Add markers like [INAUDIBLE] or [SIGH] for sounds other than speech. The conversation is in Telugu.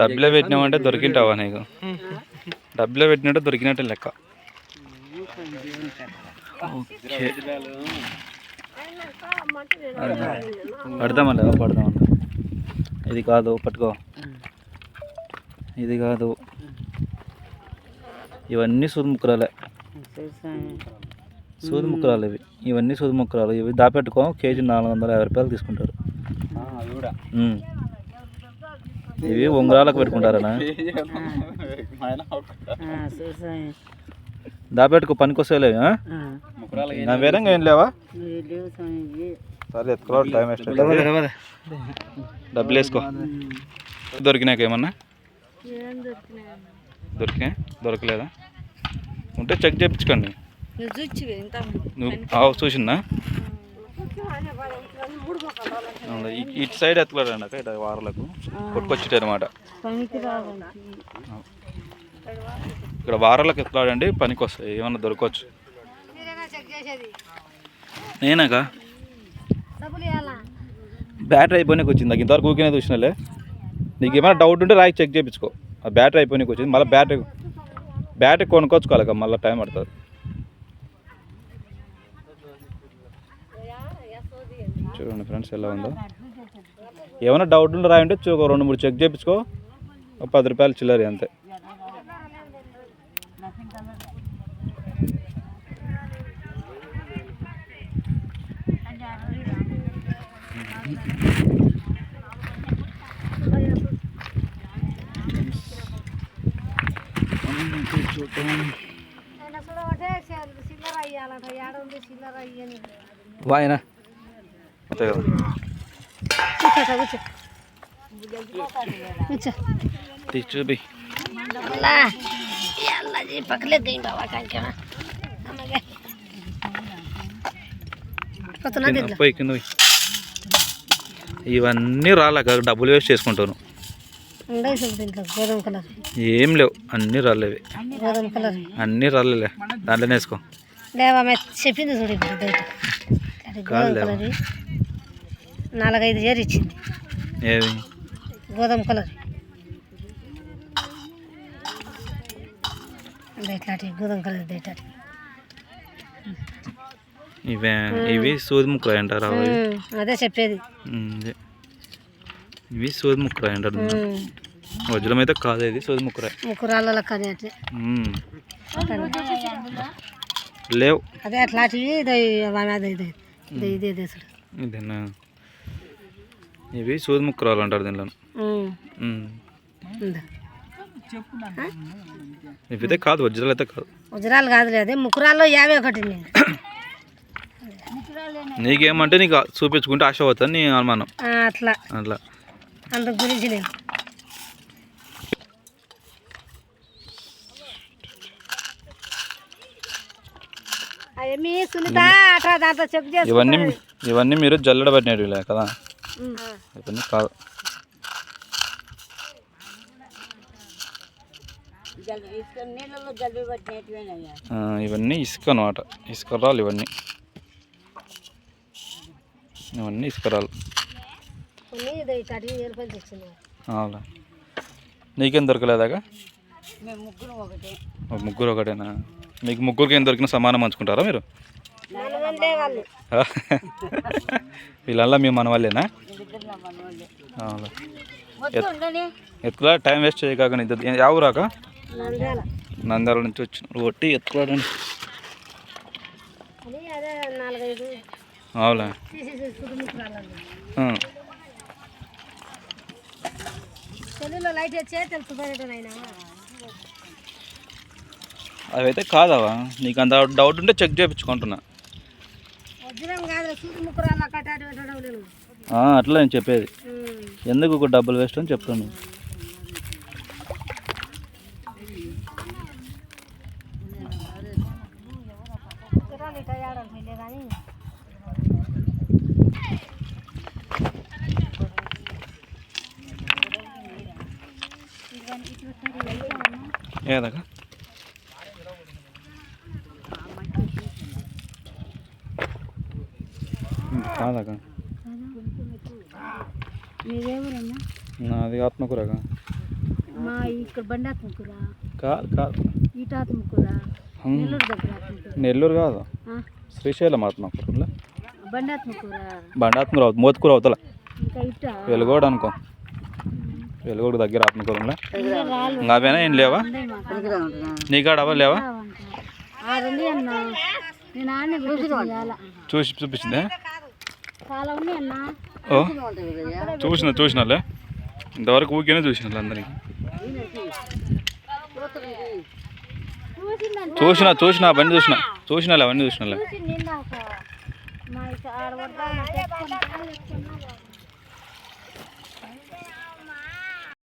డబ్బులో పెట్టినామంటే దొరికింటావా నీకు? డబ్బులో పెట్టినట్టు దొరికినట్టు లెక్క. ఓకే. పడదామా పడదామన్నా ఇది కాదు పట్టుకో. ఇది కాదు. ఇవన్నీ సూది ముక్కరాలే సూది ముక్కరాలు ఇవి. ఇవన్నీ సూది ముక్కరాలు ఇవి దాపెట్టుకో కేజీ నాలుగు వందల యాభై రూపాయలు తీసుకుంటారు. ఇవి ఉంగరాలకు పెట్టుకుంటారనా? దాపెట్టుకో పనికొస్తేలే నా వేరంగా ఏం లేవా? సరే ఎత్తుకో టైం వేస్ట్. డబ్బులు వేసుకో. దొరికినాక ఏమన్నా? దొరికా దొరకలేదా? ఉంటే చెక్ చేయించుకోండి. నువ్వు ఆవు చూసిందా? ఇటు సైడ్ ఎత్తుకోరండి అక్క ఇటు వారలకు. కొట్టుకొచ్చిటారు అనమాట ఇక్కడ వారాలకు ఎత్తులాడండి పనికి వస్తాయి ఏమన్నా దొరకవచ్చు నేనాక బ్యాటరీ అయిపోయినాక వచ్చింది? నాకు ఇంతవరకు ఊకినే చూసినాలే. నీకు ఏమైనా డౌట్ ఉంటే రాయి చెక్ చేయించుకో. ఆ బ్యాటరీ అయిపోయినాక వచ్చింది మళ్ళీ బ్యాటరీ బ్యాటరీ కొనుక్కొచ్చుకోవాలి మళ్ళీ టైం పడుతుంది. చూడండి ఫ్రెండ్స్ ఎలా ఉందో. ఏమైనా డౌట్ ఉంటే రాయంటే ఒక రెండు మూడు చెక్ చేయించుకో. ఒక పది రూపాయలు చిల్లరి అంతే. Thank you. వాయనా తీసి చూపి పోయి ఇవన్నీ రాలేక డబ్బులు వేస్ట్ చేసుకుంటాను ఏం లేవు అన్నీ రాలేవి. అన్నీ రాలేలే దాంట్లోనే వేసుకో. చెప్పింది చూడు ఇప్పుడు నాలుగైదు చేరు ఇచ్చింది. ఏవి గోధుమ కలర్. ఇట్లాంటి గోధుమ కలర్ ఇట్లాంటి ఇవే ఇవి సూది ముక్కలు అంటారు అదే చెప్పేది. ఇవి సూది ముక్కలు అంటారు. వజ్రం అయితే కాదు ఇది సూది కానీ అట్లే. ఉమ్. లేవు. అదే అట్లాంటివి ఇదే ఇదేనా? ఇవి సూది ముక్కరాలు అంటారు దీనిలో. ఇవైతే కాదు వజ్రాలు అయితే కాదు. వజ్రాలు కాదులే అదే ముక్కురాల్లో యాభై ఒకటి నీకేమంటే నీకు చూపించుకుంటే ఆశ అవుతుంది నీ అనుమానం. అట్లా. అట్లా. అందు గురించి చేసి ఇవన్నీ ఇవన్నీ మీరు జల్లెడ పట్టినవి కదా? ఇవన్నీ కాదు. ఇవన్నీ ఇసుక అనమాట ఇసుక రాళ్ళు ఇవన్నీ. ఇవన్నీ ఇసుక ఇది తెచ్చింది. అవునా? నీకేం దొరకలేదాగా? మేము ముగ్గురు ఒకటే. ఓ, ముగ్గురు ఒకటేనా? మీకు ముగ్గురికి ఏం దొరికినా సమానం పంచుకుంటారా మీరు? [LAUGHS] వీళ్ళల్లా మీ మన వాళ్ళేనా అవునా? ఎత్తుకులా టైం వేస్ట్ చేయకాక ఇద్దరు యావు రాక నంద్యాల. నుంచి వచ్చిన ఒట్టి నాలుగైదు. అవునా? సెల్లులో లైట్ వచ్చే తెలుసుకుపోయేటం అయినా అవైతే కాదవా నీకు అంత డౌట్ ఉంటే చెక్ చేయించుకుంటున్నా అట్లా నేను చెప్పేది. ఎందుకు ఒక డబ్బులు వేస్ట్ అని చెప్తాను. ఏదక కాదక నాది ఆత్మకూరక. నెల్లూరు కాదు. శ్రీశైలం ఆత్మకూర బండాత్మకూర? అవుతుంది మోత్కూర అవుతా వెలుగోడు అనుకో. వెలుగోడు దగ్గర ఆత్మకూరంలో ఇంకా అవేనా? ఏం లేవా? నీ మాకు. నీకాడ లేవా? చూసి చూపించిందే? ఓ చూసిన చూసినాలే. ఇంతవరకు ఊకేనే చూసిన అందరికి చూసిన చూసిన బండి చూసిన. చూసినాలే అవన్నీ చూసినాలే.